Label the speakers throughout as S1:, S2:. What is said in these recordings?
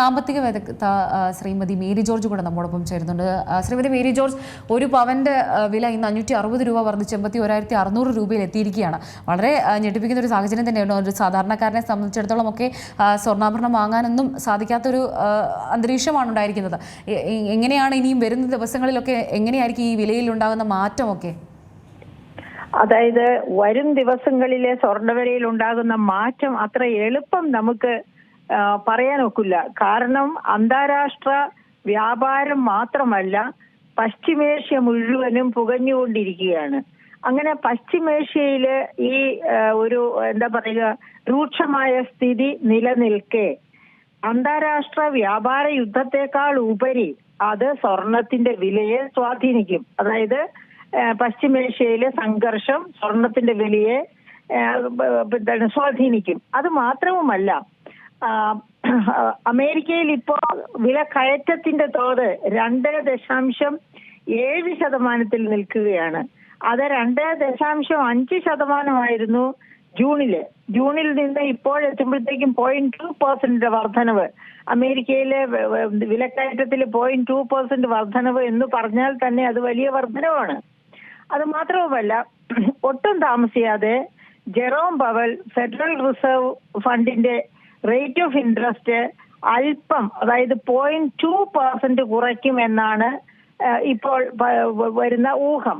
S1: സാമ്പത്തിക വിദഗ്ധ Shrimati Mary George കൂടെ നമ്മോടൊപ്പം ചേരുന്നുണ്ട്. ശ്രീമതി മേരി ജോർജ് ഒരു പവന്റെ വില ഇന്ന് അഞ്ഞൂറ്റി അറുപത് രൂപ വർദ്ധിച്ച് എൺപത്തി ഒരായിരത്തി അറുന്നൂറ് രൂപയിൽ എത്തിയിരിക്കുകയാണ്. വളരെ ഞെട്ടിപ്പിക്കുന്ന ഒരു സാഹചര്യം തന്നെയാണ് ഒരു സാധാരണക്കാരനെ സംബന്ധിച്ചിടത്തോളം ഒക്കെ സ്വർണാഭരണം വാങ്ങാനൊന്നും സാധിക്കാത്തൊരു അന്തരീക്ഷമാണ് ഉണ്ടായിരിക്കുന്നത്. എങ്ങനെയാണ് ഇനിയും വരുന്ന ദിവസങ്ങളിലൊക്കെ എങ്ങനെയായിരിക്കും ഈ വിലയിൽ ഉണ്ടാകുന്ന മാറ്റമൊക്കെ?
S2: അതായത് വരും ദിവസങ്ങളിലെ സ്വർണവിലയിൽ ഉണ്ടാകുന്ന മാറ്റം അത്ര എളുപ്പം നമുക്ക് പറയാനൊക്കില്ല. കാരണം അന്താരാഷ്ട്ര വ്യാപാരം മാത്രമല്ല പശ്ചിമേഷ്യ മുഴുവനും പുകഞ്ഞുകൊണ്ടിരിക്കുകയാണ്. അങ്ങനെ പശ്ചിമേഷ്യയിൽ ഈ ഒരു എന്താ പറയുക രൂക്ഷമായ സ്ഥിതി നിലനിൽക്കെ അന്താരാഷ്ട്ര വ്യാപാര യുദ്ധത്തെക്കാൾ ഉപരി അത് സ്വർണത്തിന്റെ വിലയെ സ്വാധീനിക്കും. അതായത് പശ്ചിമേഷ്യയിലെ സംഘർഷം സ്വർണത്തിന്റെ വിലയെ സ്വാധീനിക്കും. അത് മാത്രവുമല്ല അമേരിക്കയിൽ ഇപ്പോ വില കയറ്റത്തിന്റെ തോത് രണ്ട് ദശാംശം ഏഴ് ശതമാനത്തിൽ നിൽക്കുകയാണ്. അത് രണ്ട് ദശാംശം അഞ്ച് ശതമാനമായിരുന്നു ജൂണിൽ. ജൂണിൽ നിന്ന് ഇപ്പോഴെത്തുമ്പോഴത്തേക്കും പോയിന്റ് ടു പെർസെന്റ് വർധനവ്. അമേരിക്കയിലെ വിലക്കയറ്റത്തിൽ പോയിന്റ് ടു പെർസെന്റ് വർധനവ് എന്ന് പറഞ്ഞാൽ തന്നെ അത് വലിയ വർധനവാണ്. അത് മാത്രവുമല്ല ഒട്ടും താമസിയാതെ ജെറോം പവൽ ഫെഡറൽ റിസർവ് ഫണ്ടിന്റെ റേറ്റ് ഓഫ് ഇൻട്രസ്റ്റ് അല്പം അതായത് പോയിന്റ് ടു പെർസെന്റ് കുറയ്ക്കും എന്നാണ് ഇപ്പോൾ വരുന്ന ഊഹം.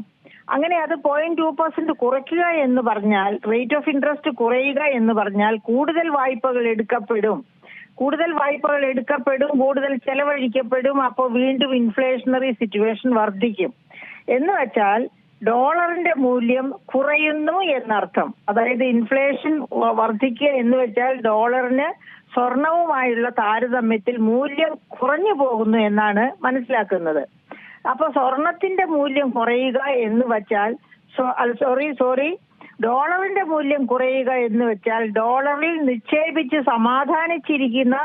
S2: അങ്ങനെ അത് പോയിന്റ് ടു പെർസെന്റ് കുറയ്ക്കുക എന്ന് പറഞ്ഞാൽ റേറ്റ് ഓഫ് ഇൻട്രസ്റ്റ് കുറയുക എന്ന് പറഞ്ഞാൽ കൂടുതൽ വായ്പകൾ എടുക്കപ്പെടും. കൂടുതൽ വായ്പകൾ എടുക്കപ്പെടും കൂടുതൽ ചെലവഴിക്കപ്പെടും അപ്പോൾ വീണ്ടും ഇൻഫ്ലേഷണറി സിറ്റുവേഷൻ വർദ്ധിക്കും. എന്ന് വെച്ചാൽ ഡോളറിന്റെ മൂല്യം കുറയുന്നു എന്നർത്ഥം. അതായത് ഇൻഫ്ലേഷൻ വർദ്ധിക്കുക എന്ന് വെച്ചാൽ ഡോളറിന് സ്വർണവുമായുള്ള താരതമ്യത്തിൽ മൂല്യം കുറഞ്ഞു പോകുന്നു എന്നാണ് മനസ്സിലാക്കുന്നത്. അപ്പൊ സ്വർണത്തിന്റെ മൂല്യം കുറയുക എന്ന് വെച്ചാൽ സോറി സോറി ഡോളറിന്റെ മൂല്യം കുറയുക എന്ന് വെച്ചാൽ ഡോളറിൽ നിക്ഷേപിച്ച് സമാധാനിച്ചിരിക്കുന്ന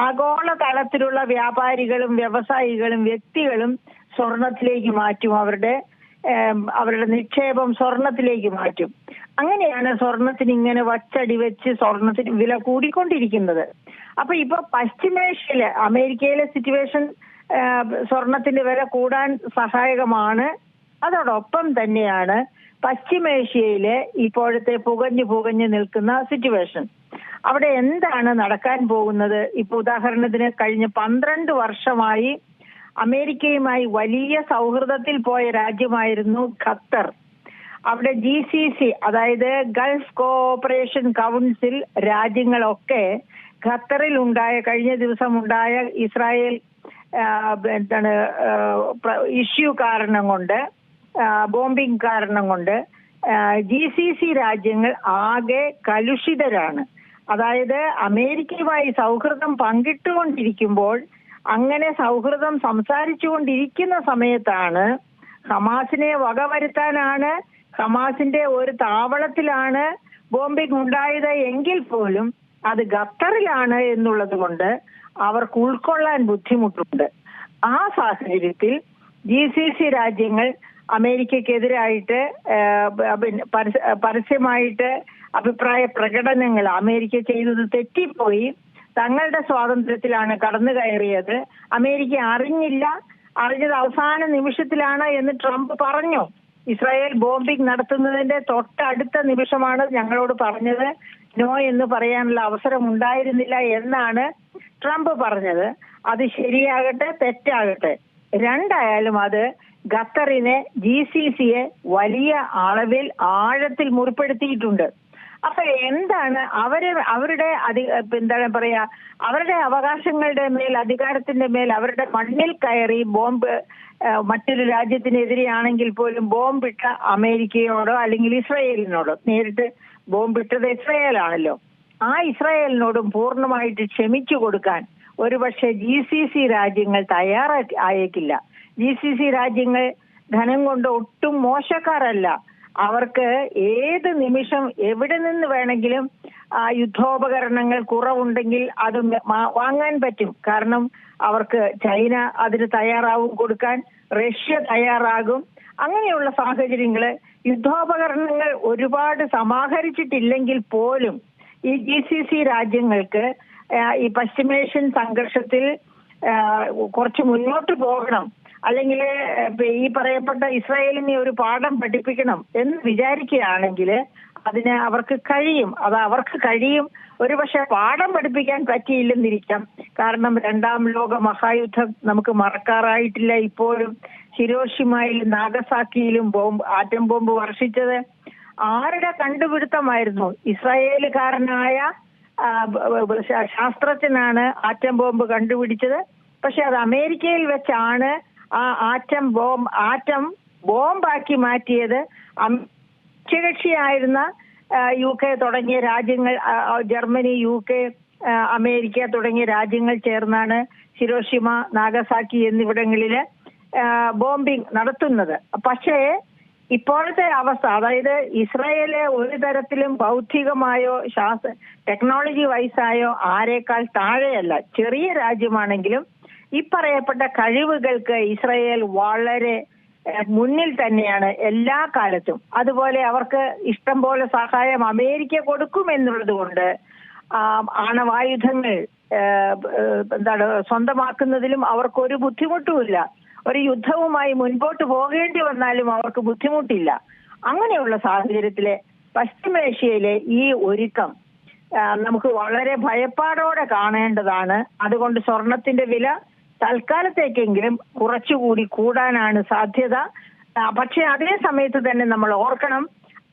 S2: ആഗോള തലത്തിലുള്ള വ്യാപാരികളും വ്യവസായികളും വ്യക്തികളും സ്വർണത്തിലേക്ക് മാറ്റും അവരുടെ അവരുടെ നിക്ഷേപം സ്വർണത്തിലേക്ക് മാറ്റും. അങ്ങനെയാണ് സ്വർണത്തിന് ഇങ്ങനെ വച്ചടി വെച്ച് സ്വർണത്തിന് വില കൂടിക്കൊണ്ടിരിക്കുന്നത്. അപ്പൊ ഇപ്പൊ പശ്ചിമേഷ്യയിലെ അമേരിക്കയിലെ സിറ്റുവേഷൻ സ്വർണത്തിന്റെ വില കൂടാൻ സഹായകമാണ്. അതോടൊപ്പം തന്നെയാണ് പശ്ചിമേഷ്യയിലെ ഇപ്പോഴത്തെ പുകഞ്ഞു പുകഞ്ഞു നിൽക്കുന്ന സിറ്റുവേഷൻ അവിടെ എന്താണ് നടക്കാൻ പോകുന്നത്? ഇപ്പൊ ഉദാഹരണത്തിന് കഴിഞ്ഞ പന്ത്രണ്ട് വർഷമായി അമേരിക്കയുമായി വലിയ സൗഹൃദത്തിൽ പോയ രാജ്യമായിരുന്നു ഖത്തർ. അവിടെ ജി സി സി അതായത് ഗൾഫ് കോഓപ്പറേഷൻ കൗൺസിൽ രാജ്യങ്ങളൊക്കെ ഖത്തറിൽ ഉണ്ടായ കഴിഞ്ഞ ദിവസം ഉണ്ടായ ഇസ്രായേൽ എന്താണ് ഇഷ്യൂ കാരണം കൊണ്ട് ബോംബിംഗ് കാരണം കൊണ്ട് ജി സി സി രാജ്യങ്ങൾ ആകെ കലുഷിതരാണ്. അതായത് അമേരിക്കയുമായി സൗഹൃദം പങ്കിട്ടുകൊണ്ടിരിക്കുമ്പോൾ അങ്ങനെ സൗഹൃദം സംസാരിച്ചുകൊണ്ടിരിക്കുന്ന സമയത്താണ് ഹമാസിനെ വകവരുത്താനാണ് ഹമാസിന്റെ ഒരു താവളത്തിലാണ് ബോംബിംഗ് ഉണ്ടായത് എങ്കിൽ പോലും അത് ഖത്തറിലാണ് എന്നുള്ളത് കൊണ്ട് അവർക്ക് ഉൾക്കൊള്ളാൻ ബുദ്ധിമുട്ടുണ്ട്. ആ സാഹചര്യത്തിൽ ജി സി സി രാജ്യങ്ങൾ അമേരിക്കക്കെതിരായിട്ട് പരസ്യമായിട്ട് അഭിപ്രായ പ്രകടനങ്ങൾ അമേരിക്ക ചെയ്തത് തെറ്റിപ്പോയി. തങ്ങളുടെ സ്വാതന്ത്ര്യത്തിലാണ് കടന്നു കയറിയത്. അമേരിക്ക അറിഞ്ഞില്ല. അറിഞ്ഞത് അവസാന നിമിഷത്തിലാണ് എന്ന് ട്രംപ് പറഞ്ഞു. ഇസ്രായേൽ ബോംബിംഗ് നടത്തുന്നതിന്റെ തൊട്ടടുത്ത നിമിഷമാണ് ഞങ്ങളോട് പറഞ്ഞത്. നോ എന്ന് പറയാനുള്ള അവസരം ഉണ്ടായിരുന്നില്ല എന്നാണ് ട്രംപ് പറഞ്ഞത്. അത് ശരിയാകട്ടെ തെറ്റാകട്ടെ. രണ്ടായാലും അത് ഖത്തറിനെ ജി സി സിയെ വലിയ അളവിൽ ആഴത്തിൽ മുറിപ്പെടുത്തിയിട്ടുണ്ട്. അപ്പൊ എന്താണ് അവർ അവരുടെ അധി എന്താണ് പറയാ അവരുടെ അവകാശങ്ങളുടെ മേൽ അധികാരത്തിന്റെ മേൽ അവരുടെ മണ്ണിൽ കയറി ബോംബ് മറ്റൊരു രാജ്യത്തിനെതിരെയാണെങ്കിൽ പോലും ബോംബിട്ട അമേരിക്കയോടോ അല്ലെങ്കിൽ ഇസ്രയേലിനോടോ നേരിട്ട് ബോംബിട്ടത് ഇസ്രയേലാണല്ലോ. ആ ഇസ്രായേലിനോടും പൂർണമായിട്ട് ക്ഷമിച്ചു കൊടുക്കാൻ ഒരുപക്ഷെ ജി സി സി രാജ്യങ്ങൾ തയ്യാറാക്കി ആയേക്കില്ല. ജി സി സി രാജ്യങ്ങൾ ധനം കൊണ്ട് ഒട്ടും മോശക്കാരല്ല. അവർക്ക് ഏത് നിമിഷം എവിടെ നിന്ന് വേണമെങ്കിലും ആ യുദ്ധോപകരണങ്ങൾ കുറവുണ്ടെങ്കിൽ അത് വാങ്ങാൻ പറ്റും. കാരണം അവർക്ക് ചൈന അതിന് തയ്യാറാവും കൊടുക്കാൻ റഷ്യ തയ്യാറാകും. അങ്ങനെയുള്ള സാഹചര്യങ്ങൾ യുദ്ധോപകരണങ്ങൾ ഒരുപാട് സമാഹരിച്ചിട്ടില്ലെങ്കിൽ പോലും ഈ ജി സി സി രാജ്യങ്ങൾക്ക് ഈ പശ്ചിമേഷ്യൻ സംഘർഷത്തിൽ കുറച്ച് മുന്നോട്ട് പോകണം. അല്ലെങ്കിൽ ഈ പറയപ്പെട്ട ഇസ്രായേലിനെ ഒരു പാഠം പഠിപ്പിക്കണം എന്ന് വിചാരിക്കുകയാണെങ്കിൽ അതിന് അവർക്ക് കഴിയും. അത് അവർക്ക് കഴിയും. ഒരുപക്ഷെ പാഠം പഠിപ്പിക്കാൻ പറ്റിയില്ലെന്നിരിക്കാം. കാരണം രണ്ടാം ലോക മഹായുദ്ധം നമുക്ക് മറക്കാറായിട്ടില്ല ഇപ്പോഴും. ഹിരോഷിമയിലും നാഗസാക്കിയിലും ബോംബ് ആറ്റം ബോംബ് വർഷിച്ചത്. ആരുടെ കണ്ടുപിടുത്തമായിരുന്നു? ഇസ്രായേലുകാരനായ ശാസ്ത്രജ്ഞനാണ് ആറ്റം ബോംബ് കണ്ടുപിടിച്ചത്. പക്ഷെ അത് അമേരിക്കയിൽ വെച്ചാണ് ആ ആറ്റം ബോംബ് ആറ്റം ബോംബാക്കി മാറ്റിയത് ഉച്ചകക്ഷിയായിരുന്ന യു കെ തുടങ്ങിയ രാജ്യങ്ങൾ ജർമ്മനി യു കെ അമേരിക്ക തുടങ്ങിയ രാജ്യങ്ങൾ ചേർന്നാണ് ഹിരോഷിമ നാഗസാക്കി എന്നിവിടങ്ങളിൽ ആ, ബോംബിംഗ് നടത്തുന്നത്. പക്ഷേ ഇപ്പോഴത്തെ അവസ്ഥ അതായത് ഇസ്രായേൽ ഒരു തരത്തിലും ബൗദ്ധികമായോ ശാസ്ത്ര ടെക്നോളജി വൈസായോ ആരേക്കാൾ താഴെയല്ല. ചെറിയ രാജ്യമാണെങ്കിലും ഈ പറയപ്പെട്ട കഴിവുകൾക്ക് ഇസ്രയേൽ വളരെ മുന്നിൽ തന്നെയാണ് എല്ലാ കാലത്തും. അതുപോലെ അവർക്ക് ഇഷ്ടം പോലെ സഹായം അമേരിക്ക കൊടുക്കുമെന്നുള്ളത് കൊണ്ട് ആണവായുധങ്ങൾ എന്താണ് സ്വന്തമാക്കുന്നതിലും അവർക്ക് ഒരു ബുദ്ധിമുട്ടുമില്ല. ഒരു യുദ്ധവുമായി മുൻപോട്ട് പോകേണ്ടി വന്നാലും അവർക്ക് ബുദ്ധിമുട്ടില്ല. അങ്ങനെയുള്ള സാഹചര്യത്തിലെ പശ്ചിമേഷ്യയിലെ ഈ ഒരുക്കം നമുക്ക് വളരെ ഭയപ്പാടോടെ കാണേണ്ടതാണ്. അതുകൊണ്ട് സ്വർണത്തിന്റെ വില തൽക്കാലത്തേക്കെങ്കിലും കുറച്ചുകൂടി കൂടാനാണ് സാധ്യത. പക്ഷെ അതേ സമയത്ത് തന്നെ നമ്മൾ ഓർക്കണം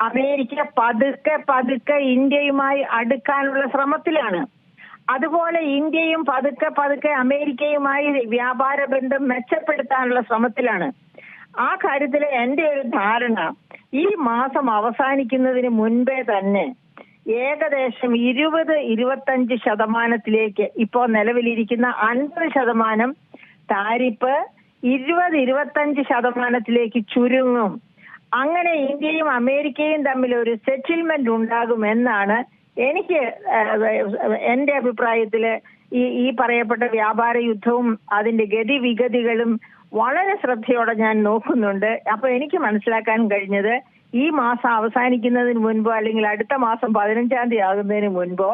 S2: അമേരിക്ക പതുക്കെ പതുക്കെ ഇന്ത്യയുമായി അടുക്കാനുള്ള ശ്രമത്തിലാണ്. അതുപോലെ ഇന്ത്യയും പതുക്കെ പതുക്കെ അമേരിക്കയുമായി വ്യാപാര ബന്ധം മെച്ചപ്പെടുത്താനുള്ള ശ്രമത്തിലാണ്. ആ കാര്യത്തിൽ എന്റെ ഒരു ധാരണ ഈ മാസം അവസാനിക്കുന്നതിന് മുൻപേ തന്നെ ഏകദേശം ഇരുപത് ഇരുപത്തഞ്ച് ശതമാനത്തിലേക്ക് ഇപ്പോൾ നിലവിലിരിക്കുന്ന അൻപത് ശതമാനം താരിപ്പ് ഇരുപത് ഇരുപത്തഞ്ച് ശതമാനത്തിലേക്ക് ചുരുങ്ങും. അങ്ങനെ ഇന്ത്യയും അമേരിക്കയും തമ്മിൽ ഒരു സെറ്റിൽമെന്റ് ഉണ്ടാകുമെന്നാണ് എനിക്ക് എന്റെ അഭിപ്രായത്തിൽ ഈ ഈ പറയപ്പെട്ട വ്യാപാര യുദ്ധവും അതിന്റെ ഗതിവിഗതികളും വളരെ ശ്രദ്ധയോടെ ഞാൻ നോക്കുന്നുണ്ട്. അപ്പൊ എനിക്ക് മനസ്സിലാക്കാൻ കഴിഞ്ഞത് ഈ മാസം അവസാനിക്കുന്നതിന് മുൻപോ അല്ലെങ്കിൽ അടുത്ത മാസം പതിനഞ്ചാം തീയതി ആകുന്നതിന് മുൻപോ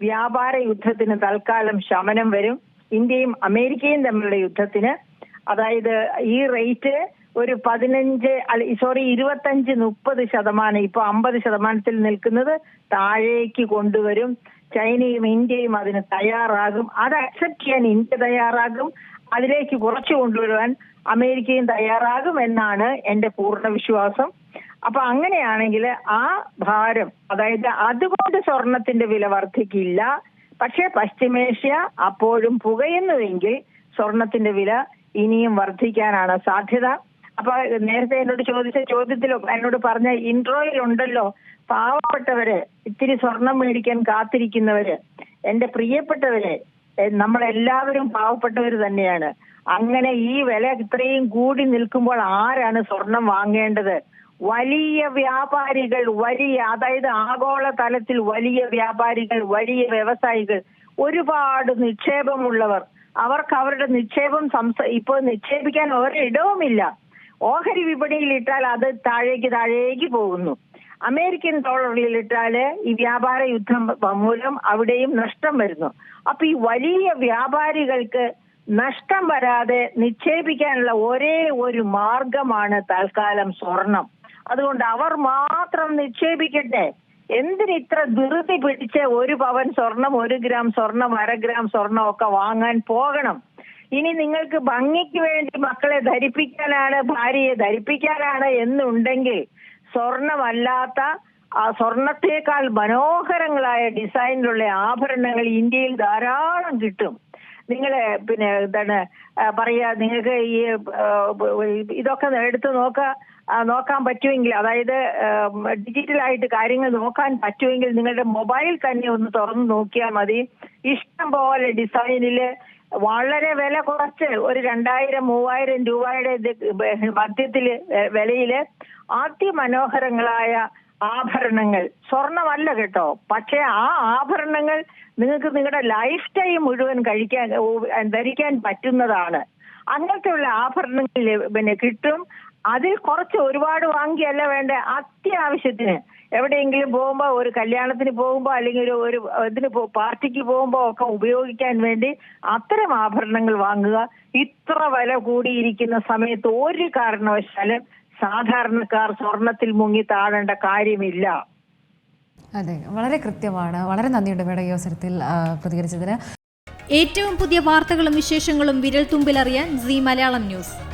S2: വ്യാപാര യുദ്ധത്തിന് തൽക്കാലം ശമനം വരും. ഇന്ത്യയും അമേരിക്കയും തമ്മിലുള്ള യുദ്ധത്തിന് അതായത് ഈ റേറ്റ് ഒരു പതിനഞ്ച് സോറി ഇരുപത്തഞ്ച് മുപ്പത് ശതമാനം ഇപ്പൊ അമ്പത് ശതമാനത്തിൽ നിൽക്കുന്നത് താഴേക്ക് കൊണ്ടുവരും. ചൈനയും ഇന്ത്യയും അതിന് തയ്യാറാകും. അത് അക്സെപ്റ്റ് ചെയ്യാൻ ഇന്ത്യ തയ്യാറാകും. അതിലേക്ക് കുറച്ചു കൊണ്ടുവരുവാൻ അമേരിക്കയും തയ്യാറാകും എന്നാണ് എന്റെ പൂർണ വിശ്വാസം. അപ്പൊ അങ്ങനെയാണെങ്കിൽ ആ ഭാരം അതായത് അതുകൊണ്ട് സ്വർണത്തിന്റെ വില വർദ്ധിക്കില്ല. പക്ഷേ പശ്ചിമേഷ്യ അപ്പോഴും പുകയുന്നുവെങ്കിൽ സ്വർണത്തിന്റെ വില ഇനിയും വർദ്ധിക്കാനാണ് സാധ്യത. അപ്പൊ നേരത്തെ എന്നോട് ചോദിച്ച ചോദ്യത്തിലും എന്നോട് പറഞ്ഞ ഇൻട്രോയിൽ ഉണ്ടല്ലോ പാവപ്പെട്ടവര് ഇത്തിരി സ്വർണം മേടിക്കാൻ കാത്തിരിക്കുന്നവര് എന്റെ പ്രിയപ്പെട്ടവര് നമ്മളെല്ലാവരും പാവപ്പെട്ടവര് തന്നെയാണ്. അങ്ങനെ ഈ വില ഇത്രയും കൂടി നിൽക്കുമ്പോൾ ആരാണ് സ്വർണം വാങ്ങേണ്ടത്? വലിയ വ്യാപാരികൾ വലിയ അതായത് ആഗോള തലത്തിൽ വലിയ വ്യാപാരികൾ വലിയ വ്യവസായികൾ ഒരുപാട് നിക്ഷേപമുള്ളവർ. അവർക്ക് അവരുടെ നിക്ഷേപം സംസ ഇപ്പോൾ നിക്ഷേപിക്കാൻ ഒരിടവുമില്ല ഓഹരി വിപണിയിൽ ഇട്ടാൽ അത് താഴേക്ക് താഴേക്ക് പോകുന്നു. അമേരിക്കൻ ഡോളറിൽ ഇട്ടാൽ ഈ വ്യാപാര യുദ്ധം മൂലം അവിടെയും നഷ്ടം വരുന്നു. അപ്പൊ ഈ വലിയ വ്യാപാരികൾക്ക് നഷ്ടം വരാതെ നിക്ഷേപിക്കാനുള്ള ഒരേ ഒരു മാർഗമാണ് തൽക്കാലം സ്വർണം. അതുകൊണ്ട് അവർ മാത്രം നിക്ഷേപിക്കട്ടെ. എന്തിന് ഇത്ര ധൃതി പിടിച്ച് ഒരു പവൻ സ്വർണം ഒരു ഗ്രാം സ്വർണം അര ഗ്രാം സ്വർണം ഒക്കെ വാങ്ങാൻ പോകണം? ഇനി നിങ്ങൾക്ക് ഭംഗിക്ക് വേണ്ടി മക്കളെ ധരിപ്പിക്കാനാണ് ഭാര്യയെ ധരിപ്പിക്കാനാണ് എന്നുണ്ടെങ്കിൽ സ്വർണമല്ലാത്ത ആ സ്വർണത്തേക്കാൾ മനോഹരങ്ങളായ ഡിസൈനിലുള്ള ആഭരണങ്ങൾ ഇന്ത്യയിൽ ധാരാളം കിട്ടും. നിങ്ങൾ പിന്നെ എന്താണ് പറയാ നിങ്ങൾക്ക് ഈ ഇതൊക്കെ എടുത്തു നോക്ക ആ, നോക്കാൻ പറ്റുമെങ്കിൽ അതായത് ഡിജിറ്റലായിട്ട് കാര്യങ്ങൾ നോക്കാൻ പറ്റുമെങ്കിൽ നിങ്ങളുടെ മൊബൈൽ തന്നെ ഒന്ന് തുറന്നു നോക്കിയാൽ മതി. ഇഷ്ടം പോലെ ഡിസൈനിൽ വളരെ വില കുറച്ച് ഒരു രണ്ടായിരം മൂവായിരം രൂപയുടെ മധ്യത്തിൽ വിലയിൽ അതിമനോഹരങ്ങളായ ആഭരണങ്ങൾ. സ്വർണമല്ല കേട്ടോ. പക്ഷെ ആ ആഭരണങ്ങൾ നിങ്ങൾക്ക് നിങ്ങളുടെ ലൈഫ് ടൈം മുഴുവൻ കഴിക്കാൻ ധരിക്കാൻ പറ്റുന്നതാണ്. അങ്ങനത്തെയുള്ള ആഭരണങ്ങൾ പിന്നെ കിട്ടും. അതിൽ കുറച്ച് ഒരുപാട് വാങ്ങിയല്ല വേണ്ട? അത്യാവശ്യത്തിന്. എവിടെയെങ്കിലും പോകുമ്പോ ഒരു കല്യാണത്തിന് പോകുമ്പോ അല്ലെങ്കിൽ ഒരു ഒരു ഇതിന് പോ- പാർട്ടിക്ക് പോകുമ്പോ ഒക്കെ ഉപയോഗിക്കാൻ വേണ്ടി അത്തരം ആഭരണങ്ങൾ വാങ്ങുക. ഇത്ര വില കൂടിയിരിക്കുന്ന സമയത്ത് ഒരു കാരണവശാലും സാധാരണക്കാർ സ്വർണത്തിൽ മുങ്ങി താഴേണ്ട കാര്യമില്ല.
S1: അതെ വളരെ കൃത്യമാണ്. വളരെ നന്ദിയുണ്ട് മേഡം ഈ അവസരത്തിൽ പ്രതികരിച്ചതിന്.
S3: ഏറ്റവും പുതിയ വാർത്തകളും വിശേഷങ്ങളും വിരൽ തുമ്പിലറിയാൻ സി മലയാളം ന്യൂസ്.